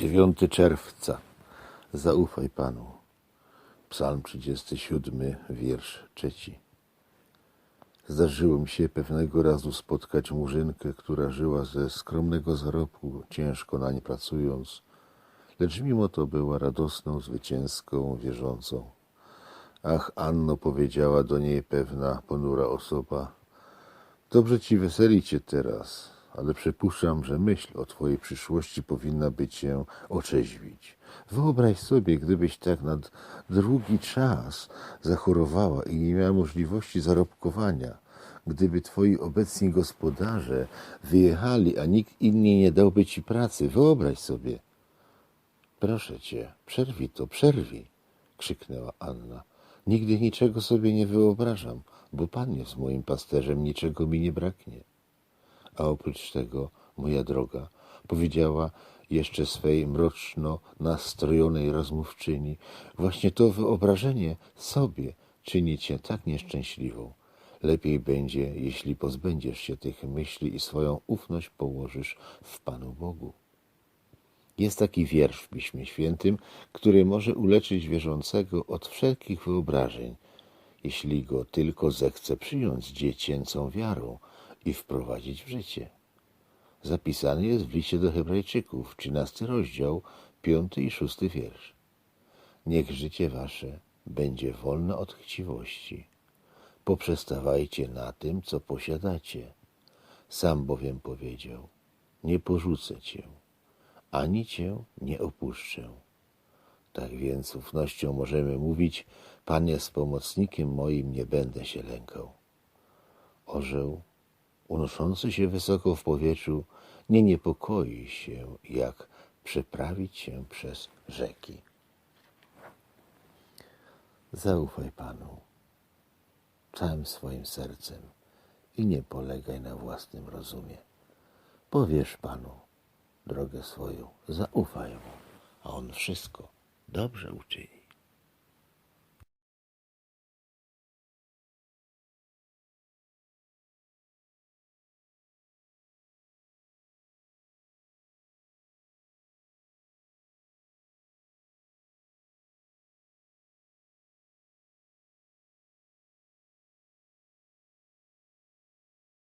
9 czerwca. Zaufaj Panu. Psalm 37, wiersz trzeci. Zdarzyło mi się pewnego razu spotkać murzynkę, która żyła ze skromnego zarobku, ciężko nań pracując, lecz mimo to była radosną, zwycięską, wierzącą. Ach, Anno, powiedziała do niej pewna, ponura osoba, dobrze ci weseli cię teraz, ale przypuszczam, że myśl o twojej przyszłości powinna by cię orzeźwić. Wyobraź sobie, gdybyś tak na długi czas zachorowała i nie miała możliwości zarobkowania, gdyby twoi obecni gospodarze wyjechali, a nikt inny nie dałby ci pracy. Wyobraź sobie. Proszę cię, przerwij to, przerwij, krzyknęła Anna. Nigdy niczego sobie nie wyobrażam, bo Pan jest moim pasterzem, niczego mi nie braknie. A oprócz tego, moja droga, powiedziała jeszcze swej mroczno nastrojonej rozmówczyni, właśnie to wyobrażenie sobie czyni cię tak nieszczęśliwą. Lepiej będzie, jeśli pozbędziesz się tych myśli i swoją ufność położysz w Panu Bogu. Jest taki wiersz w Piśmie Świętym, który może uleczyć wierzącego od wszelkich wyobrażeń, jeśli go tylko zechce przyjąć dziecięcą wiarą i wprowadzić w życie. Zapisany jest w liście do Hebrajczyków, 13 rozdział, 5 i 6 wiersz. Niech życie wasze będzie wolne od chciwości. Poprzestawajcie na tym, co posiadacie. Sam bowiem powiedział, nie porzucę cię, ani cię nie opuszczę. Tak więc z ufnością możemy mówić, Pan jest pomocnikiem moim, nie będę się lękał. Orzeł, unoszący się wysoko w powietrzu, nie niepokoi się, jak przeprawić się przez rzeki. Zaufaj Panu całym swoim sercem i nie polegaj na własnym rozumie. Powiesz Panu drogę swoją, zaufaj Mu, a On wszystko dobrze uczyni.